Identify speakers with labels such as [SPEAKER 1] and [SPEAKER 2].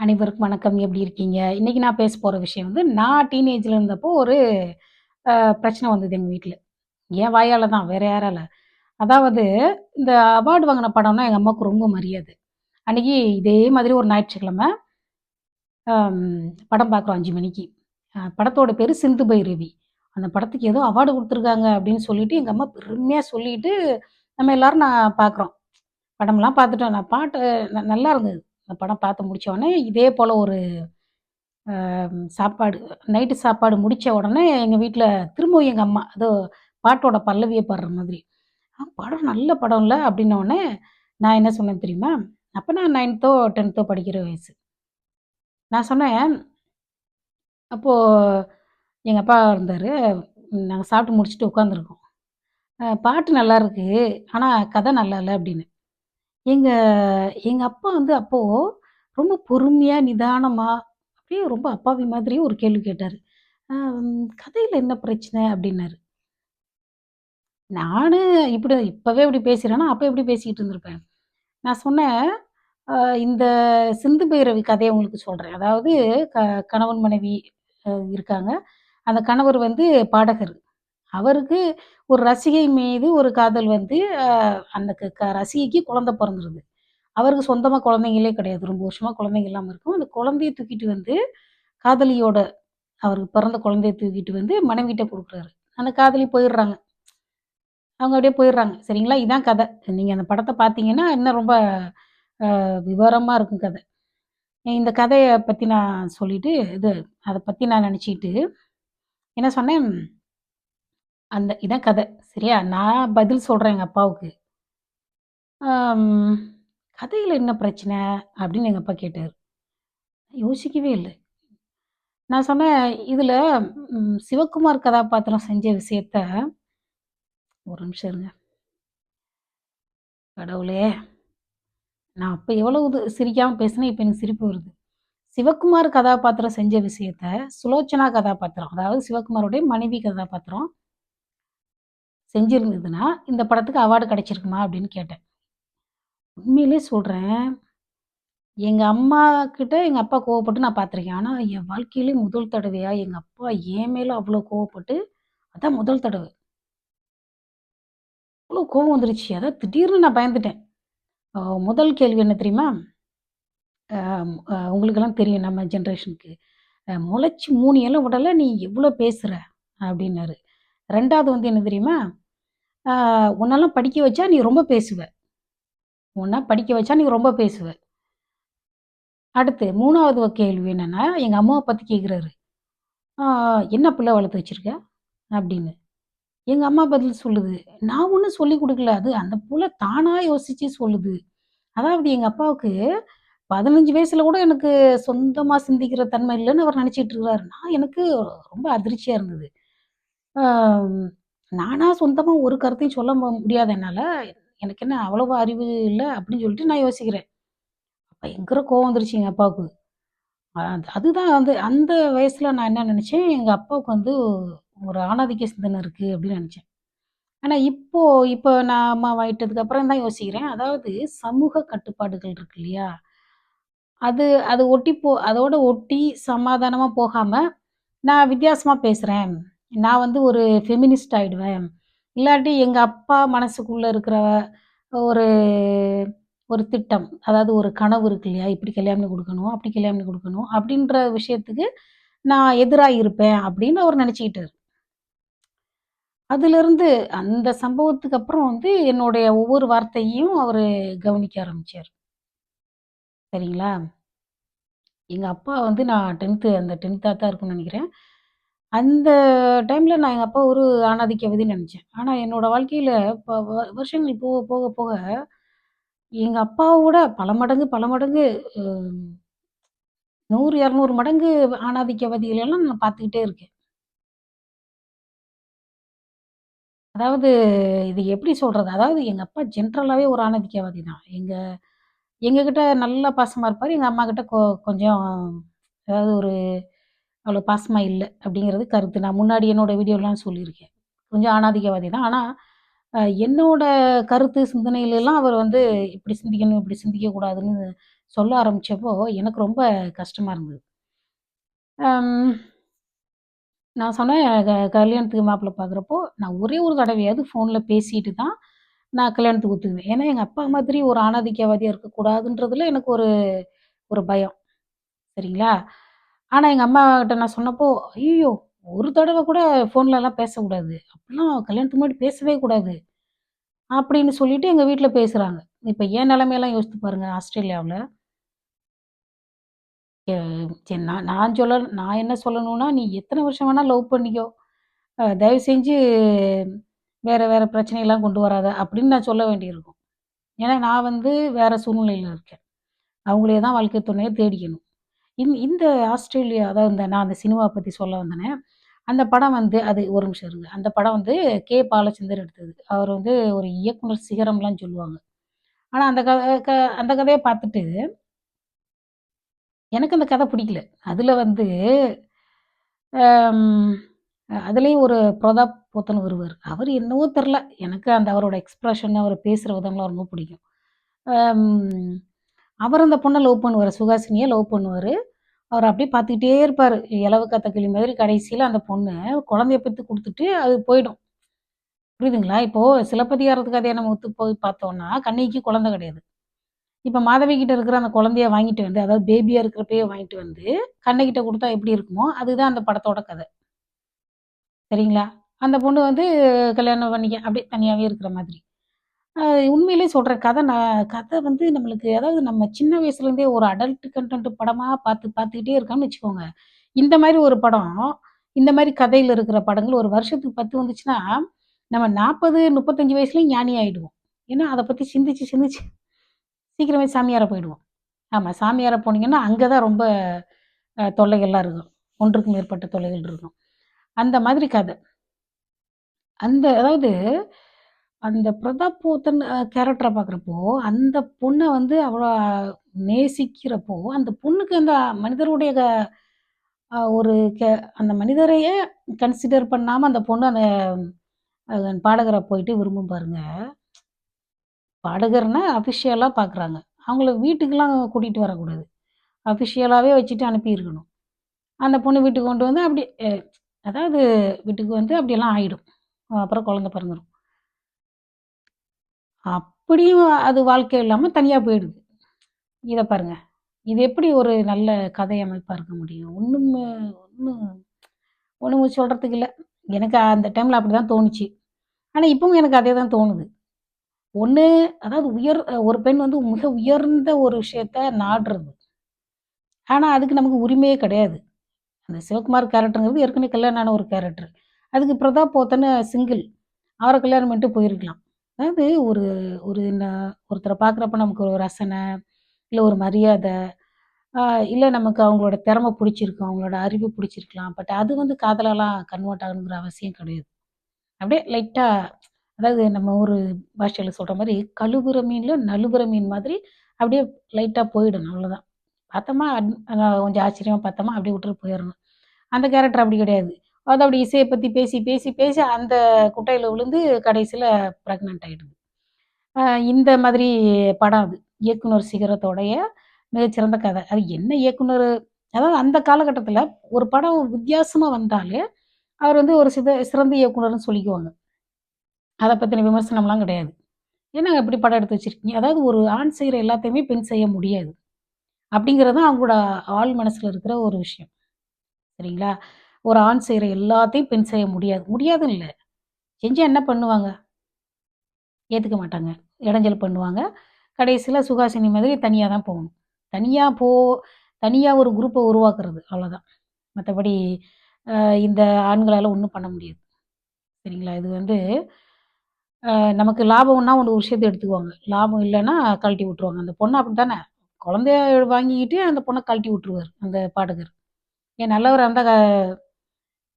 [SPEAKER 1] அனைவருக்கும் வணக்கம். எப்படி இருக்கீங்க? இன்னைக்கு நான் பேச போகிற விஷயம் வந்து, நான் டீனேஜில் இருந்தப்போ ஒரு பிரச்சனை வந்தது எங்கள் வீட்டில் என் வாயால் தான், வேற யாரால. அதாவது இந்த அவார்டு வாங்கின படம்னா எங்கள் அம்மாவுக்கு ரொம்ப மரியாதை. அன்னைக்கு இதே மாதிரி ஒரு ஞாயிற்றுக்கிழமை படம் பார்க்குறோம் அஞ்சு மணிக்கு. படத்தோட பேர் சிந்து பைரவி. அந்த படத்துக்கு ஏதோ அவார்டு கொடுத்துருக்காங்க அப்படின்னு சொல்லிட்டு, எங்கள் அம்மா பெருமையாக சொல்லிட்டு, நம்ம எல்லாரும் நான் பார்க்குறோம். படம்லாம் பார்த்துட்டோம். நான் பாட்டு ந நல்லா இருந்தது. அந்த படம் பார்த்து முடித்த உடனே, இதே போல் ஒரு சாப்பாடு நைட்டு சாப்பாடு முடிச்ச உடனே எங்கள் வீட்டில் திரும்பவும் எங்கள் அம்மா, ஏதோ பாட்டோட பல்லவியை பாடுற மாதிரி. படம் நல்ல படம் அப்படின்ன உடனே, நான் என்ன சொன்னேன் தெரியுமா? அப்போ நான் 9தோ, 10தோ படிக்கிற வயசு. நான் சொன்னேன் அப்போது எங்கள் அப்பா இருந்தார் நாங்கள் சாப்பிட்டு முடிச்சுட்டு உட்காந்துருக்கோம். பாட்டு பாட்டு நல்லாயிருக்கு. ஆனால் கதை நல்லா இல்லை அப்படின்னு. எங்க எங்க அப்பா வந்து அப்போ ரொம்ப பொறுமையா, நிதானமா, அப்படியே ரொம்ப அப்பாவி மாதிரியே ஒரு கேள்வி கேட்டாரு. "அ கதையில என்ன பிரச்சனை?" அப்படின்னாரு. நானு இப்படி இப்பவே இப்படி பேசுறேன்னா, அப்ப எப்படி பேசிக்கிட்டு இருந்திருப்பேன். நான் சொன்னேன், "அ இந்த சிந்து பைரவி கதைய உங்களுக்கு சொல்றேன். அதாவது க கணவன், மனைவி அ இருக்காங்க. அந்த கணவர் வந்து பாடகர். அவருக்கு ஒரு ரசிகை மீது ஒரு காதல் வந்து, அந்த க க ரசிகைக்கு குழந்தை பிறந்துருது அவருக்கு சொந்தமாக குழந்தைங்களே கிடையாது. ரொம்ப வருஷமாக குழந்தைங்க இல்லாமல் இருக்கும். அந்த குழந்தைய தூக்கிட்டு வந்து காதலியோட அவருக்கு பிறந்த குழந்தைய தூக்கிட்டு வந்து மனைவிட்ட கொடுக்குறாரு அந்த காதலி போயிடுறாங்க. அவங்க அப்படியே போயிடுறாங்க. சரிங்களா? இதான் கதை. நீங்கள் அந்த படத்தை பார்த்தீங்கன்னா, இன்னும் ரொம்ப விவரமாக இருக்கும் கதை. இந்த கதையை பற்றி நான் சொல்லிட்டு, இது அதை பற்றி நான் நினச்சிட்டு என்ன சொன்னேன், அந்த இதான் கதை. சரியா? நான் பதில் சொல்கிறேன் எங்கள் அப்பாவுக்கு. கதையில் என்ன பிரச்சனை?" அப்படின்னு எங்கள் அப்பா கேட்டார் யோசிக்கவே இல்லை நான் சொன்னேன், இதில் சிவகுமார் கதாபாத்திரம் செஞ்ச விஷயத்த" ஒரு நிமிஷம் இருங்க. கடவுளே! நான் அப்போ எவ்வளவு இது சிரிக்காமல் பேசினேன், இப்போ எனக்கு சிரிப்பு வருது. சிவகுமார் கதாபாத்திரம் செஞ்ச விஷயத்த, சுலோச்சனா கதாபாத்திரம், அதாவது சிவகுமாருடைய மனைவி கதாபாத்திரம் செஞ்சுருந்ததுன்னா இந்த படத்துக்கு அவார்டு கிடைச்சிருக்குமா? அப்படின்னு கேட்டேன். உண்மையிலேயே சொல்கிறேன் எங்கள் அம்மா கிட்ட அப்பா கோவப்பட்டு நான் பார்த்துருக்கேன். ஆனால் என் வாழ்க்கையிலே முதல் தடவையா எங்கள் அப்பா ஏன் மேலே அவ்வளோ கோவப்பட்டு, அதான் முதல் தடவை அவ்வளோ கோவம் வந்துருச்சு. அதான் திடீர்னு நான் பயந்துட்டேன். முதல் கேள்வி என்ன தெரியுமா? உங்களுக்கெல்லாம் தெரியும் நம்ம ஜென்ரேஷனுக்கு முளைச்சி மூணு 3 விடலை நீ எவ்வளோ பேசுகிற அப்படின்னாரு. ரெண்டாவது வந்து என்ன தெரியுமா? உன்னெல்லாம் படிக்க வச்சா நீ ரொம்ப பேசுவ. உன்னா படிக்க வச்சா நீ ரொம்ப பேசுவ." அடுத்து மூணாவது கேள்வி என்னன்னா, எங்கள் அம்மாவை பற்றி கேட்குறாரு. என்ன பிள்ளை வளர்த்து வச்சிருக்க?" அப்படின்னு. எங்கள் அம்மா பதில் சொல்லுது. "நான் ஒன்றும் சொல்லிக் கொடுக்கல அது அந்த புள்ள தானாக யோசிச்சு சொல்லுது." அதாவது எங்கள் அப்பாவுக்கு 15 வயசுல கூட எனக்கு சொந்தமாக சிந்திக்கிற தன்மை இல்லைன்னு அவர் நினச்சிட்டு இருக்கிறாரு நான் எனக்கு ரொம்ப அதிர்ச்சியாக இருந்தது. நானாக சொந்தமாக ஒரு கருத்தையும் சொல்ல முடியாத என்னால் எனக்கு என்ன அவ்வளவா அறிவு இல்லை அப்படின்னு சொல்லிட்டு நான் யோசிக்கிறேன். பயங்கர கோவம் வந்துருச்சு எங்கள் அப்பாவுக்கு. அதுதான் வந்து அந்த வயசில் நான் என்ன நினச்சேன் எங்கள் அப்பாவுக்கு வந்து ஒரு ஆணாதிக்க சிந்தனை இருக்குது அப்படின்னு நினச்சேன் ஆனால் இப்போது இப்போ நான் நான் அம்மாவாயிட்டதுக்கு அப்புறம் தான் யோசிக்கிறேன். அதாவது சமூக கட்டுப்பாடுகள் இருக்கு இல்லையா? அது அது ஒட்டி போ அதோட ஒட்டி சமாதானமாக போகாமல் நான் வித்தியாசமாக பேசுகிறேன் நான் வந்து ஒரு ஃபெமினிஸ்ட் ஆகிடுவேன் இல்லாட்டி எங்கள் அப்பா மனசுக்குள்ளே இருக்கிற ஒரு ஒரு திட்டம். அதாவது ஒரு கனவு இருக்கு இல்லையா? இப்படி கல்யாணம் பண்ணி கொடுக்கணும் அப்படி கல்யாணம் பண்ணி கொடுக்கணும் அப்படின்ற விஷயத்துக்கு நான் எதிராக இருப்பேன் அப்படின்னு அவர் நினச்சிக்கிட்டார் அதிலிருந்து அந்த சம்பவத்துக்கு அப்புறம் வந்து என்னுடைய ஒவ்வொரு வார்த்தையும் அவர் கவனிக்க ஆரம்பித்தார் சரிங்களா? எங்கள் அப்பா வந்து நான் 10த் அந்த 10தா தான் இருக்கும்னு நினைக்கிறேன் அந்த டைம்ல நான் எங்க அப்பா ஒரு ஆணாதிக்கவாதின்னு நெனச்சேன். ஆனா என்னோட வாழ்க்கையில இப்ப வ வருஷங்கள் போக, போக, போக எங்க அப்பாவோட பல மடங்கு, பல மடங்கு அ 100, 200 மடங்கு ஆணாதிக்கவாதிகள எல்லாம் நான் பார்த்துக்கிட்டே இருக்கேன். அதாவது இது எப்படி சொல்றது? அதாவது எங்க அப்பா ஜென்ரலாவே ஒரு ஆணாதிக்கவாதி தான். எங்க எங்ககிட்ட நல்லா பாசமா இருப்பாரு. எங்க அம்மாகிட்ட கொ கொஞ்சம் அதாவது ஒரு அவ்வளோ பாசமாக இல்லை அப்படிங்கிறது கருத்து. நான் முன்னாடி என்னோட வீடியோலாம் சொல்லியிருக்கேன். கொஞ்சம் ஆணாதிக்கவாதி தான். ஆனால் என்னோட கருத்து, சிந்தனையிலலாம் அவர் வந்து இப்படி சிந்திக்கணும், இப்படி சிந்திக்கக்கூடாதுன்னு சொல்ல ஆரம்பித்தப்போ எனக்கு ரொம்ப கஷ்டமாக இருந்தது. நான் சொன்னேன் க கல்யாணத்துக்கு மாப்பிள்ளை பார்க்குறப்போ, நான் ஒரே ஒரு தடவையாவது ஃபோனில் பேசிட்டு தான் நான் கல்யாணத்துக்கு ஒத்துக்குவேன். ஏன்னா, எங்கள் அப்பா மாதிரி ஒரு ஆணாதிக்கவாதியாக இருக்கக்கூடாதுன்றதுல எனக்கு ஒரு ஒரு பயம். சரிங்களா? ஆனா, எங்க அம்மாகிட்ட நான் சொன்னப்போ, "ஐய்யய்யோ! ஒரு தடவ கூட ஃபோன்லலாம் பேசக்கூடாது. அப்பலாம் கல்யாணத்துக்கு முன்னாடி பேசவே கூடாது." அப்படின்னு சொல்லிட்டு எங்க வீட்ல பேசுறாங்க. இப்ப என் நிலைமையெல்லாம் யோசித்து பாருங்க ஆஸ்திரேலியாவுல. எ சரி நான் நான் சொல்ல நான் என்ன சொல்லணும்னா, "நீ எத்தன வருஷம் வேணா லவ் பண்ணிக்கோ. அ தயவு செஞ்சு வேற வேற பிரச்சனையெல்லாம் கொண்டு வராத." அப்படின்னு நான் சொல்ல வேண்டியிருக்கும். ஏன்னா, நான் வந்து வேற சூழ்நிலையில இருக்கேன். அவங்களே தான் வாழ்க்கை துணைய தேடிக்கணும். இந் இந்த ஆஸ்திரேலியா அதாவது இந்த நான் அந்த சினிமா பற்றி சொல்ல வந்தேனே, அந்த படம் வந்து அது ஒரு நிமிஷம் இருங்க. அந்த படம் வந்து கே. பாலச்சந்தர் எடுத்தது. அவர் வந்து ஒரு இயக்குனர் சிகரம்லாம் சொல்லுவாங்க. ஆனால் அந்த க க அந்த கதையை பார்த்துட்டு, எனக்கு அந்த கதை பிடிக்கல. அதில் வந்து அதுலேயும் ஒரு பிரதாப் போத்தன் வருவார் அவர் என்னவோ தெரில எனக்கு அந்த அவரோட எக்ஸ்ப்ரெஷன் அவர் பேசுகிற விதம்லாம் ரொம்ப பிடிக்கும். அவர் அந்த பொண்ணை லவ் பண்ணுவார் சுகாசினியை லவ் பண்ணுவார் அவர் அப்படியே பார்த்துக்கிட்டே இருப்பார் இலவு கத்த கிளி மாதிரி கடைசியில் அந்த பொண்ணு குழந்தைய பெத்து கொடுத்துட்டு அது போயிடும். புரியுதுங்களா? இப்போது சிலப்பதிகாரத்துக்கு கதைய நம்ம ஒத்து போய் பார்த்தோம்னா, கண்ணிக்கு குழந்தை கிடையாது. இப்போ மாதவி கிட்ட இருக்கிற அந்த குழந்தைய வாங்கிட்டு வந்து, அதாவது பேபியாக இருக்கிறப்பயே வாங்கிட்டு வந்து, கண்ணகிட்ட கொடுத்தா எப்படி இருக்குமோ, அதுதான் அந்த படத்தோட கதை. சரிங்களா? அந்த பொண்ணு வந்து கல்யாணம் பண்ணிக்க அப்படியே தனியாகவே இருக்கிற மாதிரி. உண்மையிலே உண்மையிலேயே கதை நான் கதை வந்து நம்மளுக்கு அதாவது நம்ம சின்ன வயசுலேருந்தே ஒரு அடல்ட் கன்டென்ட் படமா பார்த்து பார்த்துக்கிட்டே இருக்கோம்னு வச்சுக்கோங்க. இந்த மாரி ஒரு படம், இந்த மாரி கதையில இருக்கிற படங்கள் ஒரு வருஷத்துக்கு 10 வந்துச்சுன்னா, நம்ம 40, 35 வயசுலயும் ஞானி ஆயிடுவோம். ஏன்னா, அத பத்தி சிந்திச்சு சிந்திச்சு சீக்கிரமே சாமியாரா போயிடுவோம். ஆமா, சாமியாரா போனீங்கன்னா, அங்க தான் ரொம்ப அ தொல்லைகள்லாம் இருக்கும். ஒன்றுக்கு மேற்பட்ட தொல்லைகள் இருக்கும். அந்த மாதிரி கதை. அந்த அதாவது அந்த பிரதாப் போத்தன் பார்க்குறப்போ, அந்த பொண்ணை வந்து அவ்வளோ நேசிக்கிறப்போ, அந்த பொண்ணுக்கு அந்த மனிதருடைய க ஒரு கே அந்த மனிதரையே கன்சிடர் பண்ணாமல் அந்த பொண்ணு அந்த பாடகரை பாடகர போயிட்டு விரும்பும் பாருங்க. பாடகர்னா அஃபிஷியலாக பார்க்குறாங்க. அவங்கள வீட்டுக்கெல்லாம் கூட்டிகிட்டு வரக்கூடாது. அஃபிஷியலாகவே வச்சுட்டு அனுப்பியிருக்கணும். அந்த பொண்ணு வீட்டுக்கு கொண்டு வந்து அப்படி அதாவது வீட்டுக்கு வந்து அப்படியெல்லாம் ஆயிடும். அப்புறம் குழந்தை பிறந்துடும் அப்படியும் அது வாழ்க்கை இல்லாமல் தனியாக போயிடுது. இதை பாருங்க. இது எப்படி ஒரு நல்ல கதை அமைப்பாக இருக்க முடியும்? ஒன்றுமே ஒன்றும் ஒன்றும் சொல்கிறதுக்கு இல்லை எனக்கு அந்த டைமில் அப்படி தான் தோணுச்சு. ஆனால் இப்பவும் எனக்கு அதே தான் தோணுது. ஒன்று அதாவது உயர் ஒரு பெண் வந்து மிக உயர்ந்த ஒரு விஷயத்த நாடுறது. ஆனால் அதுக்கு நமக்கு உரிமையே கிடையாது. அந்த சிவகுமார் கேரக்டருங்கிறது ஏற்கனவே கல்யாணம் ஆன ஒரு கேரக்டர். அதுக்கு பிரதாப் போத்தன்னு சிங்கிள். அவரை கல்யாணம் பண்ணிட்டு போயிருக்கலாம். அதாவது ஒரு ஒரு ந ஒருத்தரை பார்க்குறப்ப நமக்கு ஒரு ரசனை, இல்லை ஒரு மரியாதை, இல்லை நமக்கு அவங்களோட திறமை பிடிச்சிருக்கும், அவங்களோட அறிவு பிடிச்சிருக்கலாம். பட் அது வந்து காதலெல்லாம் கன்வெர்ட் ஆகணுங்கிற அவசியம் கிடையாது. அப்படியே லைட்டாக அதாவது நம்ம ஒரு பாஷையில் சொல்கிற மாதிரி கழுவுற மீனில் நழுவுற மீன் மாதிரி அப்படியே லைட்டாக போயிடணும் அவ்வளோதான். பார்த்தோமா அட் கொஞ்சம் ஆச்சரியமாக பார்த்தோமா, அப்படியே விட்டுட்டு போயிடணும் அந்த கேரக்டர் அப்படி கிடையாது. அது அப்படி பற்றி பேசி, பேசி, பேசி அந்த குட்டையில் விழுந்து கடைசியில் ப்ரெக்னென்ட் ஆகிடுது இந்த மாதிரி படம் அது. இயக்குனர் சிகரத்தோடைய மிகச்சிறந்த கதை. அது என்ன இயக்குனர் அதாவது அந்த காலகட்டத்தில் ஒரு படம் வித்தியாசமாக வந்தாலே, அவர் வந்து ஒரு சித சிறந்த இயக்குனர்னு சொல்லிக்குவாங்க. அதை பற்றின விமர்சனம்லாம் கிடையாது. ஏன்னா எப்படி படம் எடுத்து வச்சிருக்கீங்க?" அதாவது ஒரு ஆண் செய்கிற எல்லாத்தையுமே பெண் செய்ய முடியாது. அப்படிங்கிறது தான் அவங்களோட ஆழ் மனசில் இருக்கிற ஒரு விஷயம். சரிங்களா? ஒரு ஆண் செய்கிற எல்லாத்தையும் பெண் செய்ய முடியாது. முடியாது இல்லை செஞ்சு என்ன பண்ணுவாங்க? ஏற்றுக்க மாட்டாங்க. இடைஞ்சல் பண்ணுவாங்க. கடைசியில் சுகாசினி மாதிரி தனியாக தான் போகணும். தனியாக போ தனியாக ஒரு குரூப்பை உருவாக்குறது அவ்வளோதான். மற்றபடி இந்த ஆண்களால் ஒன்றும் பண்ண முடியாது. சரிங்களா? இது வந்து நமக்கு லாபம்னா ஒரு விஷயத்தை எடுத்துக்குவாங்க. லாபம் இல்லைன்னா கழட்டி விட்டுருவாங்க. அந்த பொண்ணு அப்படித்தானே? குழந்தைய வாங்கிக்கிட்டு அந்த பொண்ணை கழட்டி விட்டுருவார் அந்த பாடகர். ஏன் நல்லவர் அந்த